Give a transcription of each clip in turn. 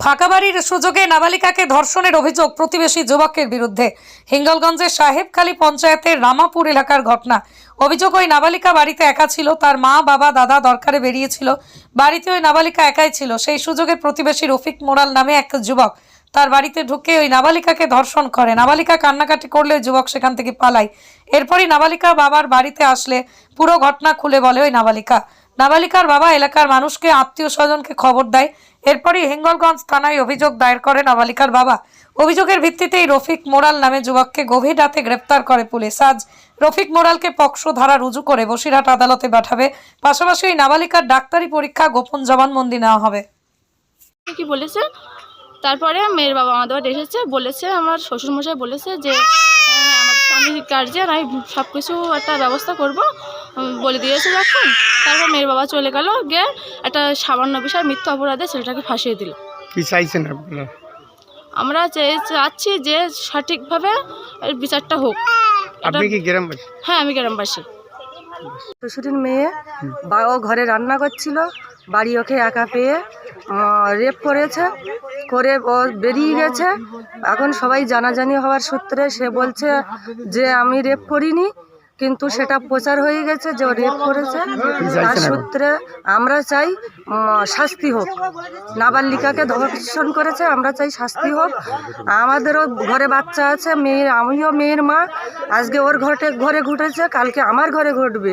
ফাঁকা বাড়ির সুযোগে নাবালিকাকে ধর্ষণের অভিযোগ প্রতিবেশী যুবকের বিরুদ্ধে। হিঙ্গলগঞ্জের সাহেবখালী পঞ্চায়েতের রামাপুর এলাকার ঘটনা। অভিযোগ, ওই নাবালিকা বাড়িতে একা ছিল, তার মা, বাবা, দাদা দরকারে বেরিয়েছিল। বাড়িতে ওই নাবালিকা একাই ছিল। সেই সুযোগে প্রতিবেশী রফিক মোরাল নামে এক যুবক তার বাড়িতে ঢুকে ওই নাবালিকাকে ধর্ষণ করে। নাবালিকা কান্নাকাটি করলে যুবক সেখান থেকে পালায়। এরপরই নাবালিকা বাবার বাড়িতে আসলে পুরো ঘটনা খুলে বলে ওই নাবালিকা। নাবালিকার বাবা এলাকার মানুষকে আত্মীয় স্বজনকে খবর দেয়। এরপরই হিঙ্গলগঞ্জ থানায় অভিযোগ দায়ের করে নাবালিকার বাবা। অভিযোগের ভিত্তিতেই রফিক মোড়াল নামে যুবককে গভীর রাতে গ্রেপ্তার করে পুলিশ। আজ রফিক মোরালকে পক্সো ধারা রুজু করে বসিরহাট আদালতে পাঠাবে। পাশাপাশি ওই নাবালিকার ডাক্তারি পরীক্ষা গোপন জবানবন্দি নেওয়া হবে। কি বলেছে? তারপরে মেয়ের বাবা আমাদের এসেছে, বলেছে, আমার শ্বশুরমশাই বলেছে যে হ্যাঁ আমার স্বামীর গার্জিয়ান আমি সব কিছু একটা ব্যবস্থা করব। বলে দিয়েছে যখন। তারপর মেয়ের বাবা চলে গেল গিয়ে একটা সামান্য বিষয় মিথ্যা অপরাধে ছেলেটাকে ফাঁসিয়ে দিল। কি চাইছেন আপনারা? আমরা চাচ্ছি যে সঠিকভাবে বিচারটা হোক। আপনি কি গ্রামবাসী? হ্যাঁ আমি গ্রামবাসী। শ্বশুরের মেয়ে বা ও ঘরে রান্না করছিল বাড়ি ওকে একা পেয়ে রেপ করেছে করে ও বেরিয়ে গেছে। এখন সবাই জানাজানি হওয়ার সূত্রে সে বলছে যে আমি রেপ করিনি কিন্তু সেটা প্রচার হয়ে গেছে যে ও রেপ করেছে তার সূত্রে আমরা চাই শাস্তি হোক। নাবালিকাকে ধর্ষণ করেছে আমরা চাই শাস্তি হোক। আমাদেরও ঘরে বাচ্চা আছে মেয়ে আমিও মেয়ের মা। আজকে ওর ঘরে ঘরে ঘটেছে কালকে আমার ঘরে ঘটবে।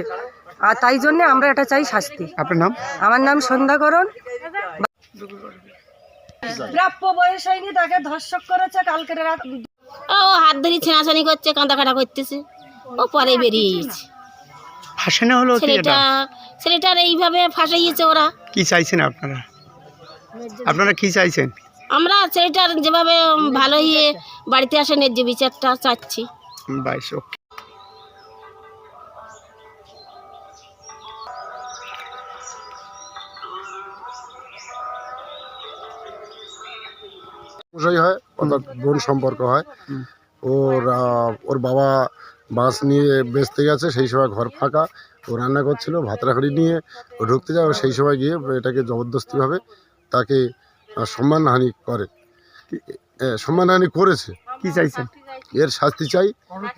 আর তাই জন্য আমরা এটা চাই শাস্তি। আপনার নাম? আমার নাম সন্ধ্যাকরণ। প্রাপ্য বয়স হয়নি তাকে ধর্ষক করেছে কালকে ও হাত ধরে ছেঁড়াছানি করছে কাঁদা কাটা করতেছে। ও পরে বেরিয়ে গেছে। ফাঁসানো হলো কি ছেলেটা ছেলেটার এইভাবে ফাঁসাইয়েছে ওরা। কি চাইছেন আপনারা? আপনারা কি চাইছেন? আমরা ছেলেটার যেভাবে ভালো ইয়ে বাড়িতে আসে ন্যায্য বিচারটা চাচ্ছি। বাইশ ওকে। হয় অর্থাৎ বোন সম্পর্ক হয়। ওর ওর বাবা বাঁশ নিয়ে বেচতে গেছে সেই সময় ঘর ফাঁকা। ও রান্না করছিল ভাতরাখড়ি নিয়ে ও ঢুকতে যায় সেই সময় গিয়ে এটাকে জবরদস্তিভাবে তাকে সম্মানহানি করে। এ, সম্মানহানি করেছে। কি চাইছেন এর শাস্তি চাই।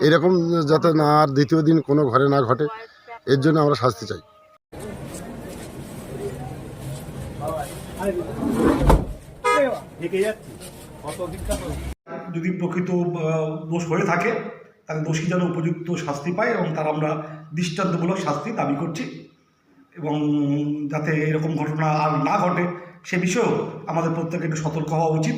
এরকম যাতে না আর দ্বিতীয় দিন কোনো ঘরে না ঘটে এর জন্য আমরা শাস্তি চাই। যদি প্রকৃত দোষ হয়ে থাকে তাহলে দোষী যেন উপযুক্ত শাস্তি পায় এবং তার আমরা দৃষ্টান্তমূলক শাস্তি দাবি করছি। এবং যাতে এরকম ঘটনা আর না ঘটে সে বিষয়েও আমাদের প্রত্যেকে একটু সতর্ক হওয়া উচিত।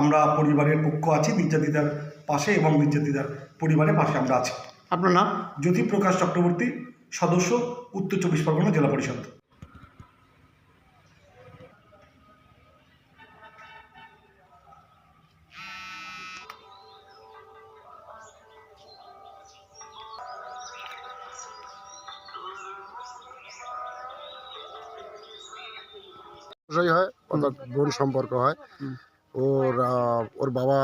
আমরা পরিবারের পক্ষ আছি নির্যাতিতার পাশে এবং নির্যাতিতার পরিবারের পাশে আমরা আছি। আপনার নাম? জ্যোতিপ্রকাশ চক্রবর্তী সদস্য উত্তর চব্বিশ পরগনা জেলা পরিষদ। মশাই হয় অর্থাৎ বোন সম্পর্ক হয়। ওর ওর বাবা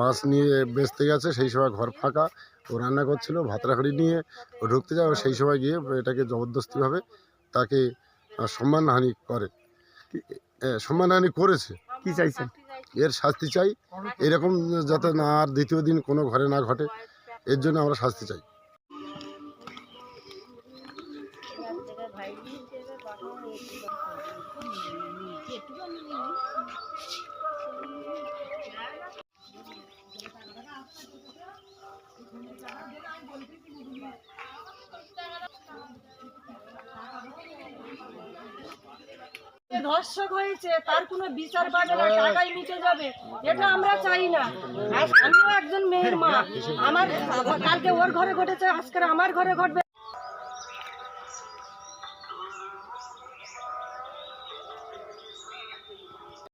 বাস নিয়ে বেচতে গেছে সেই সময় ঘর ফাঁকা। ও রান্না করছিল ভাতরাখড়ি নিয়ে ও ঢুকতে যায় সেই সময় গিয়ে এটাকে জবরদস্তিভাবে তাকে সম্মানহানি করে। সম্মানহানি করেছে। কি চাইছেন? এর শাস্তি চাই। এরকম যাতে না আর দ্বিতীয় দিন কোনো ঘরে না ঘটে এর জন্য আমরা শাস্তি চাই। ধর্ষক হয়েছে তার কোনো বিচার পাবে না টাকাই মিটে যাবে। এটা আমরা চাই না। আমিও একজন মেয়ের মা। আমার কালকে ওর ঘরে ঘটেছে আজকে আমার ঘরে ঘটবে।